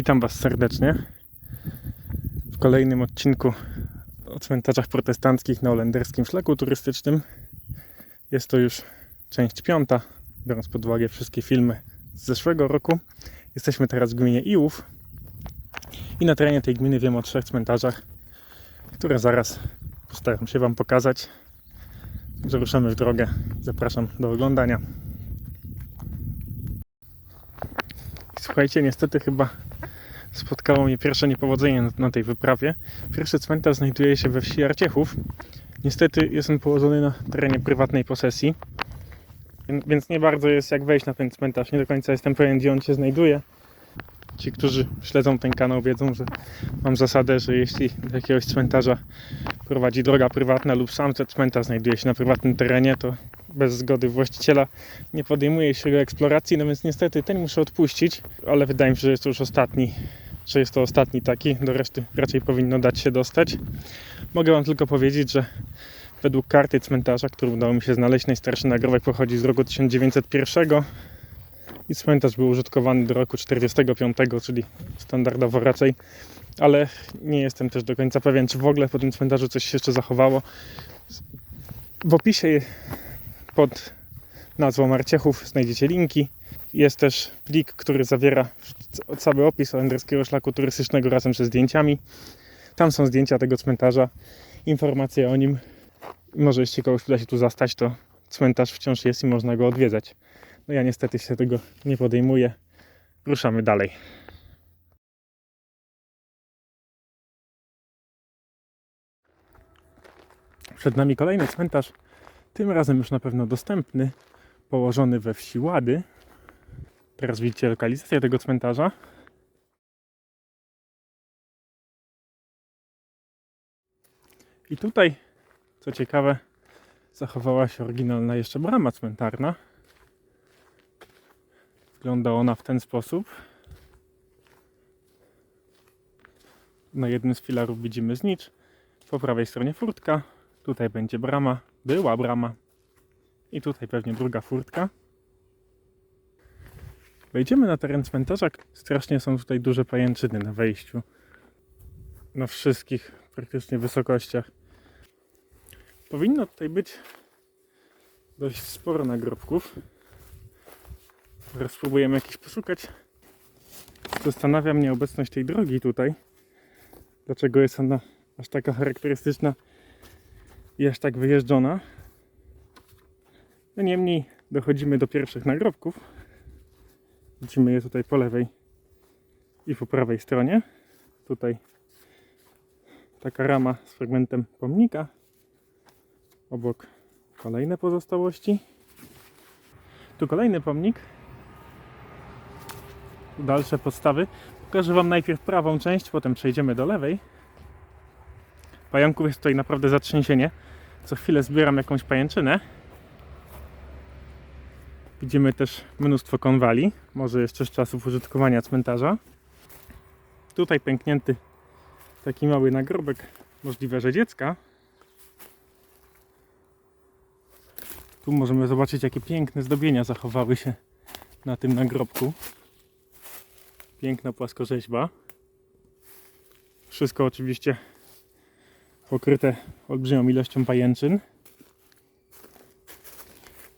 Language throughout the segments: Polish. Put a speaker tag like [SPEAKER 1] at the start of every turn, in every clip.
[SPEAKER 1] Witam Was serdecznie w kolejnym odcinku o cmentarzach protestanckich na holenderskim szlaku turystycznym. Jest to już część piąta, biorąc pod uwagę wszystkie filmy z zeszłego roku. Jesteśmy teraz w gminie Iłów i na terenie tej gminy wiem o trzech cmentarzach, które zaraz postaram się Wam pokazać. Także ruszamy w drogę. Zapraszam do oglądania. Słuchajcie, niestety chyba spotkało mnie pierwsze niepowodzenie na, tej wyprawie. Pierwszy cmentarz znajduje się we wsi Arciechów. Niestety jest on położony na terenie prywatnej posesji, Wię- więc nie bardzo jest jak wejść na ten cmentarz. Nie do końca jestem pewien, gdzie on się znajduje. Ci, którzy śledzą ten kanał, wiedzą, że mam zasadę, że jeśli do jakiegoś cmentarza prowadzi droga prywatna lub sam ten cmentarz znajduje się na prywatnym terenie, to bez zgody właściciela nie podejmuje się jego eksploracji, no więc niestety ten muszę odpuścić, ale wydaje mi się, że jest to już ostatni, że jest to ostatni taki, do reszty raczej powinno dać się dostać. Mogę Wam tylko powiedzieć, że według karty cmentarza, którą udało mi się znaleźć, najstarszy nagrobek pochodzi z roku 1901 i cmentarz był użytkowany do roku 45, czyli standardowo raczej, ale nie jestem też do końca pewien, czy w ogóle po tym cmentarzu coś się jeszcze zachowało. W opisie pod nazwą Marciechów znajdziecie linki. Jest też plik, który zawiera cały opis holenderskiego szlaku turystycznego razem ze zdjęciami. Tam są zdjęcia tego cmentarza, informacje o nim. Może jeśli kogoś uda się tu zastać, to cmentarz wciąż jest i można go odwiedzać. No ja niestety się tego nie podejmuję. Ruszamy dalej. Przed nami kolejny cmentarz, tym razem już na pewno dostępny, położony we wsi Łady. Teraz widzicie lokalizację tego cmentarza. I tutaj, co ciekawe, zachowała się oryginalna jeszcze brama cmentarna. Wygląda ona w ten sposób. Na jednym z filarów widzimy znicz. Po prawej stronie furtka. Tutaj będzie brama. Była brama. I tutaj pewnie druga furtka. Wejdziemy na teren cmentarza. Strasznie są tutaj duże pajęczyny na wejściu. Na wszystkich praktycznie wysokościach. Powinno tutaj być dość sporo nagrobków. Teraz spróbujemy jakiś poszukać. Zastanawia mnie obecność tej drogi tutaj. Dlaczego jest ona aż taka charakterystyczna i aż tak wyjeżdżona. No niemniej dochodzimy do pierwszych nagrobków. Widzimy je tutaj po lewej i po prawej stronie. Tutaj taka rama z fragmentem pomnika. Obok kolejne pozostałości. Tu kolejny pomnik. Dalsze podstawy. Pokażę Wam najpierw prawą część, potem przejdziemy do lewej. Pająków jest tutaj naprawdę zatrzęsienie. Co chwilę zbieram jakąś pajęczynę. Widzimy też mnóstwo konwali, może jeszcze z czasów użytkowania cmentarza. Tutaj pęknięty taki mały nagrobek, możliwe, że dziecka. Tu możemy zobaczyć, jakie piękne zdobienia zachowały się na tym nagrobku. Piękna płaskorzeźba. Wszystko oczywiście pokryte olbrzymią ilością pajęczyn.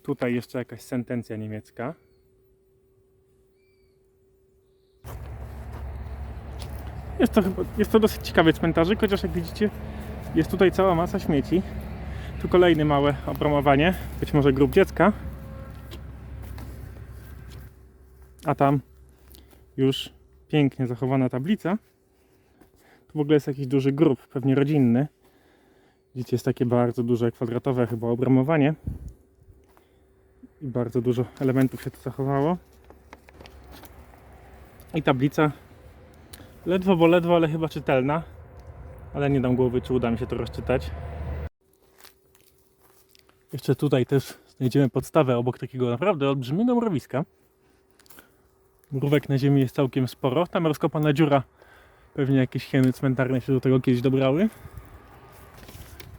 [SPEAKER 1] Tutaj jeszcze jakaś sentencja niemiecka. Jest to, jest to dosyć ciekawy cmentarzyk, chociaż jak widzicie jest tutaj cała masa śmieci. Tu kolejne małe opromowanie, być może grób dziecka. A tam już pięknie zachowana tablica. Tu w ogóle jest jakiś duży grób, pewnie rodzinny. Widzicie, jest takie bardzo duże, kwadratowe chyba obramowanie. I bardzo dużo elementów się tu zachowało. I tablica ledwo, bo ledwo, ale chyba czytelna. Ale nie dam głowy, czy uda mi się to rozczytać. Jeszcze tutaj też znajdziemy podstawę obok takiego naprawdę olbrzymiego mrowiska. Mrówek na ziemi jest całkiem sporo. Tam rozkopana dziura. Pewnie jakieś hieny cmentarne się do tego kiedyś dobrały.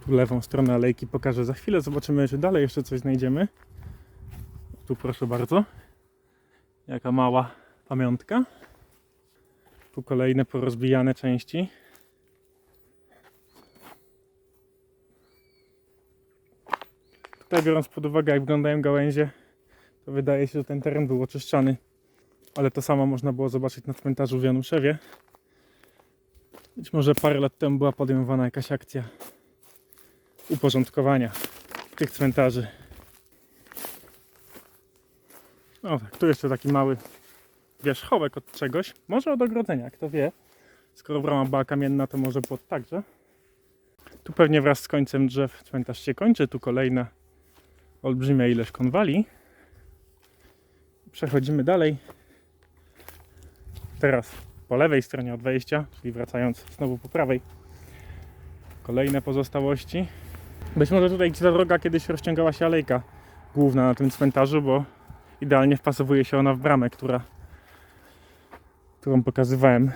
[SPEAKER 1] Tu lewą stronę alejki pokażę za chwilę. Zobaczymy, czy dalej jeszcze coś znajdziemy. Tu proszę bardzo. Jaka mała pamiątka. Tu kolejne porozbijane części. Tutaj biorąc pod uwagę jak wyglądają gałęzie, to wydaje się, że ten teren był oczyszczany. Ale to samo można było zobaczyć na cmentarzu w Januszewie. Być może parę lat temu była podejmowana jakaś akcja uporządkowania tych cmentarzy. No tak, tu jeszcze taki mały wierzchołek od czegoś. Może od ogrodzenia, kto wie. Skoro brama była kamienna, to może płot także. Tu pewnie wraz z końcem drzew cmentarz się kończy. Tu kolejna olbrzymia ilość konwali. Przechodzimy dalej. Teraz po lewej stronie od wejścia, czyli wracając znowu po prawej. Kolejne pozostałości. Być może tutaj ta droga kiedyś rozciągała się alejka główna na tym cmentarzu, bo idealnie wpasowuje się ona w bramę, która, którą pokazywałem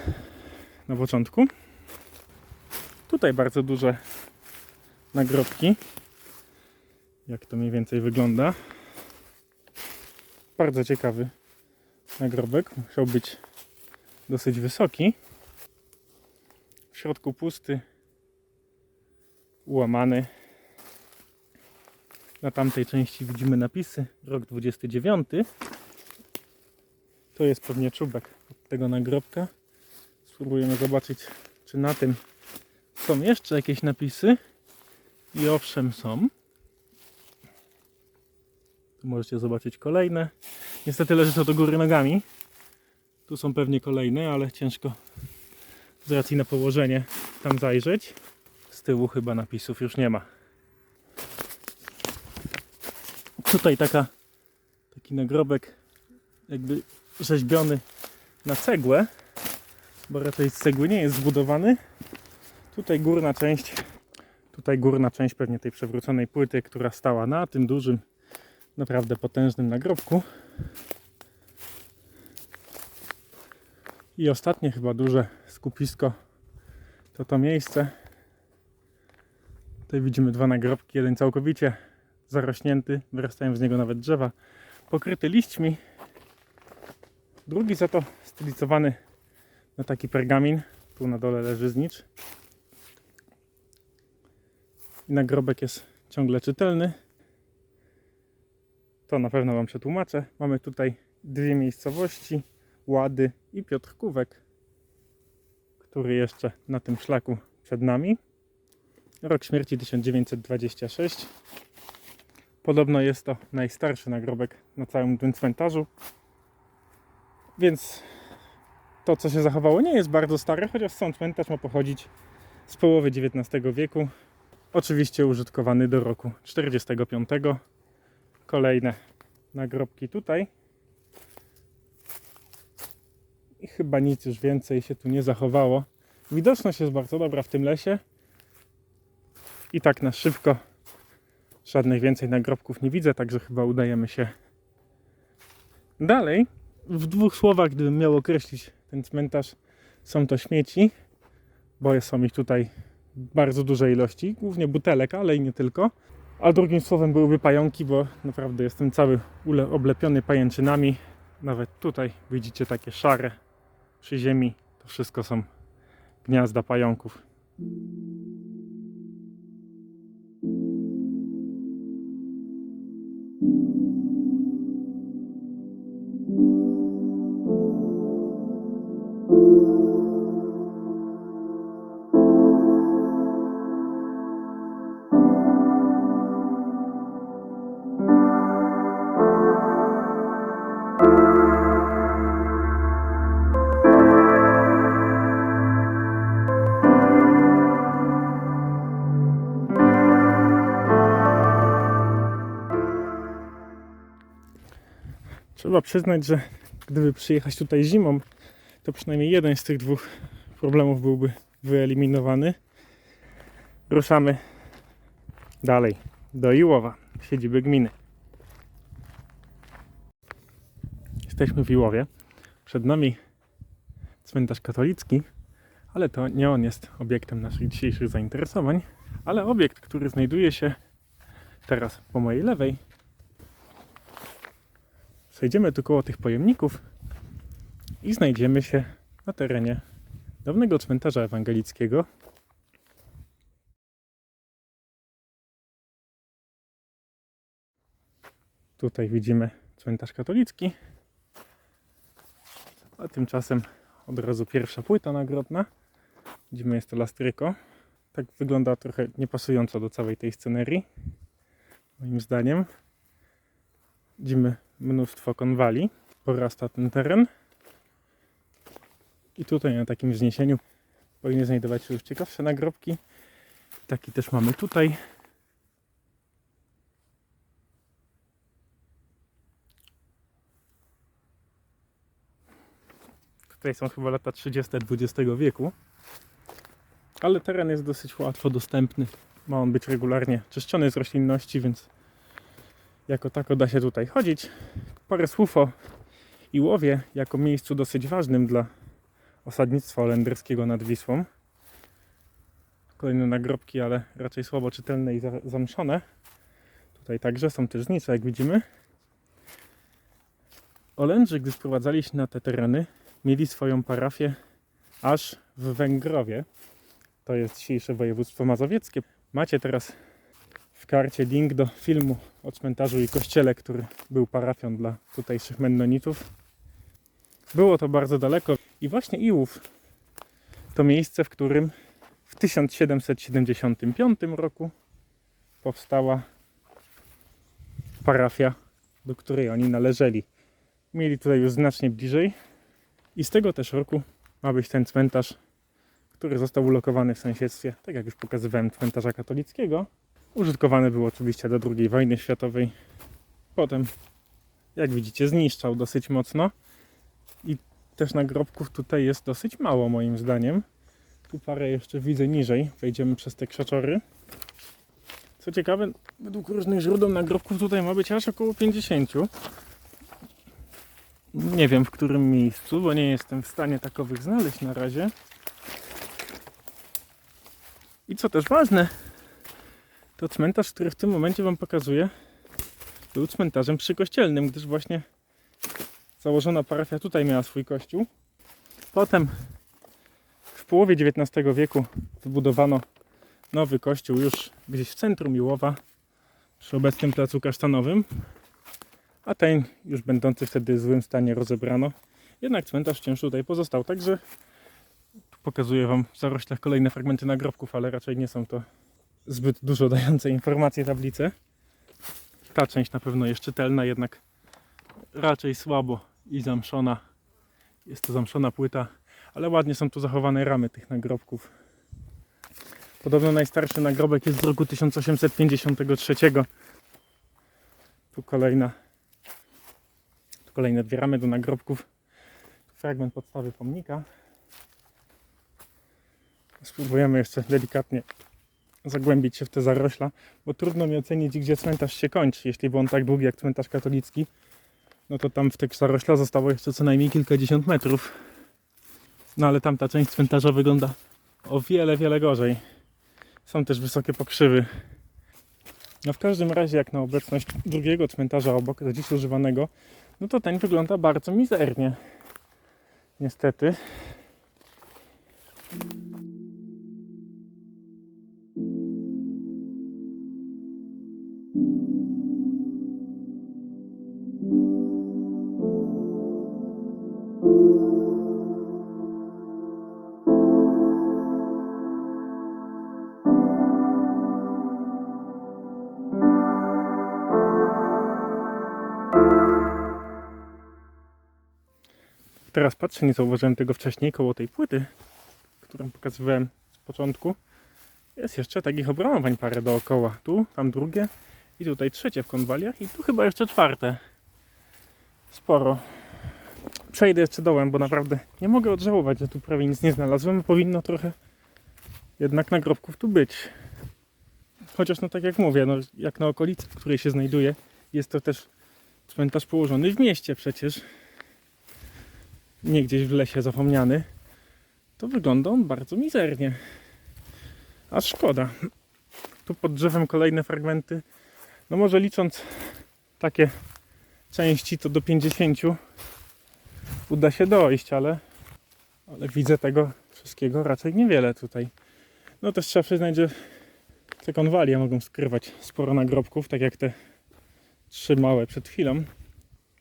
[SPEAKER 1] na początku. Tutaj bardzo duże nagrobki. Jak to mniej więcej wygląda. Bardzo ciekawy nagrobek. Musiał być dosyć wysoki. W środku pusty, ułamany. Na tamtej części widzimy napisy rok 29. To jest pewnie czubek tego nagrobka. Spróbujemy zobaczyć, czy na tym są jeszcze jakieś napisy. I owszem, są. Tu możecie zobaczyć kolejne. Niestety leży to do góry nogami. Tu są pewnie kolejne, ale ciężko z racji na położenie tam zajrzeć. Z tyłu chyba napisów już nie ma. Tutaj taka, taki nagrobek jakby rzeźbiony na cegłę, bo raczej z cegły nie jest zbudowany. Tutaj górna część, tutaj górna część pewnie tej przewróconej płyty, która stała na tym dużym, naprawdę potężnym nagrobku. I ostatnie chyba duże skupisko to to miejsce. Tutaj widzimy dwa nagrobki, jeden całkowicie zarośnięty, wyrastają z niego nawet drzewa, pokryty liśćmi. Drugi za to stylizowany na taki pergamin. Tu na dole leży znicz. I nagrobek jest ciągle czytelny. To na pewno Wam przetłumaczę. Mamy tutaj dwie miejscowości, Łady i Piotrkówek, który jeszcze na tym szlaku przed nami. Rok śmierci 1926. Podobno jest to najstarszy nagrobek na całym tym cmentarzu. Więc to, co się zachowało, nie jest bardzo stare, chociaż sam cmentarz ma pochodzić z połowy XIX wieku. Oczywiście użytkowany do roku 45. Kolejne nagrobki tutaj. I chyba nic już więcej się tu nie zachowało. Widoczność jest bardzo dobra w tym lesie. I tak na szybko żadnych więcej nagrobków nie widzę, także chyba udajemy się dalej. W dwóch słowach, gdybym miał określić ten cmentarz, są to śmieci, bo są ich tutaj bardzo duże ilości, głównie butelek, ale i nie tylko. A drugim słowem byłyby pająki, bo naprawdę jestem cały oblepiony pajęczynami. Nawet tutaj widzicie takie szare przy ziemi. To wszystko są gniazda pająków. Trzeba przyznać, że gdyby przyjechać tutaj zimą, to przynajmniej jeden z tych dwóch problemów byłby wyeliminowany. Ruszamy dalej do Iłowa, siedziby gminy. Jesteśmy w Iłowie. Przed nami cmentarz katolicki, ale to nie on jest obiektem naszych dzisiejszych zainteresowań, ale obiekt, który znajduje się teraz po mojej lewej, Przejdziemy tu koło tych pojemników i znajdziemy się na terenie dawnego cmentarza ewangelickiego. Tutaj widzimy cmentarz katolicki. A tymczasem od razu pierwsza płyta nagrobna. Widzimy jest to lastryko. Tak wygląda trochę niepasująco do całej tej scenerii. Moim zdaniem. Widzimy mnóstwo konwali. Porasta ten teren. I tutaj na takim wzniesieniu powinny znajdować się już ciekawsze nagrobki. Taki też mamy tutaj. Tutaj są chyba lata 30. XX wieku. Ale teren jest dosyć łatwo dostępny. Ma on być regularnie czyszczony z roślinności, więc jako tako da się tutaj chodzić. Parę słów o Iłowie jako miejscu dosyć ważnym dla osadnictwa holenderskiego nad Wisłą. Kolejne nagrobki, ale raczej słabo czytelne i za- zamszone. Tutaj także są też znicze, jak widzimy. Olendrzy, gdy sprowadzali się na te tereny, mieli swoją parafię aż w Węgrowie. To jest dzisiejsze województwo mazowieckie. Macie teraz w karcie link do filmu o cmentarzu i kościele, który był parafią dla tutejszych mennonitów. Było to bardzo daleko i właśnie Iłów to miejsce, w którym w 1775 roku powstała parafia, do której oni należeli. Mieli tutaj już znacznie bliżej i z tego też roku ma być ten cmentarz, który został ulokowany w sąsiedztwie, tak jak już pokazywałem, cmentarza katolickiego. Użytkowany był oczywiście do II wojny światowej. Potem, jak widzicie, zniszczał dosyć mocno. I też nagrobków tutaj jest dosyć mało moim zdaniem. Tu parę jeszcze widzę niżej. Wejdziemy przez te krzaczory. Co ciekawe, według różnych źródeł nagrobków tutaj ma być aż około 50. Nie wiem w którym miejscu, bo nie jestem w stanie takowych znaleźć na razie. I co też ważne, to cmentarz, który w tym momencie Wam pokazuję, był cmentarzem przykościelnym, gdyż właśnie założona parafia tutaj miała swój kościół. Potem w połowie XIX wieku wybudowano nowy kościół już gdzieś w centrum Miłowa, przy obecnym placu kasztanowym, a ten już będący wtedy w złym stanie rozebrano. Jednak cmentarz wciąż tutaj pozostał, także pokazuję Wam w zaroślach kolejne fragmenty nagrobków, ale raczej nie są to zbyt dużo dające informacje tablice. Ta część na pewno jest czytelna, jednak raczej słabo i zamszona. Jest to zamszona płyta, ale ładnie są tu zachowane ramy tych nagrobków. Podobno najstarszy nagrobek jest z roku 1853. Tu kolejna tu kolejne dwie ramy do nagrobków. Fragment podstawy pomnika. Spróbujemy jeszcze delikatnie zagłębić się w te zarośla, bo trudno mi ocenić, gdzie cmentarz się kończy. Jeśli był on tak długi jak cmentarz katolicki, no to tam w tych zarośla zostało jeszcze co najmniej kilkadziesiąt metrów. No ale tamta część cmentarza wygląda o wiele, wiele gorzej. Są też wysokie pokrzywy. No w każdym razie, jak na obecność drugiego cmentarza obok, do dziś używanego, no to ten wygląda bardzo mizernie. Niestety. Teraz patrzę, nie zauważyłem tego wcześniej, koło tej płyty, którą pokazywałem z początku. Jest jeszcze takich obramowań parę dookoła. Tu, tam drugie i tutaj trzecie w konwaliach i tu chyba jeszcze czwarte. Sporo. Przejdę jeszcze dołem, bo naprawdę nie mogę odżałować, że tu prawie nic nie znalazłem. Powinno trochę jednak nagrobków tu być. Chociaż no tak jak mówię, no, jak na okolicy, w której się znajduje, jest to też cmentarz położony w mieście przecież nie gdzieś w lesie zapomniany, to wygląda on bardzo mizernie. A szkoda. Tu pod drzewem kolejne fragmenty. No może licząc takie części, to do 50 uda się dojść, ale Ale widzę tego wszystkiego raczej niewiele tutaj. No też trzeba przyznać, że te konwalie mogą skrywać sporo nagrobków, tak jak te trzy małe przed chwilą.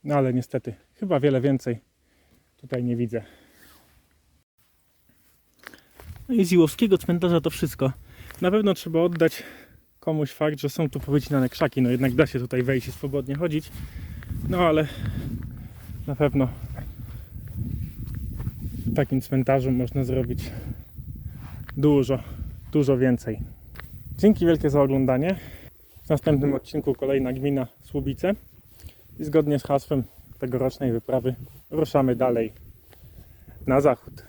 [SPEAKER 1] No ale niestety, chyba wiele więcej tutaj nie widzę. No i z Iłowskiego cmentarza to wszystko. Na pewno trzeba oddać komuś fakt, że są tu powycinane krzaki. No jednak da się tutaj wejść i swobodnie chodzić. No ale na pewno w takim cmentarzu można zrobić dużo, dużo więcej. Dzięki wielkie za oglądanie. W następnym odcinku kolejna gmina Słubice. I zgodnie z hasłem tegorocznej wyprawy ruszamy dalej na zachód.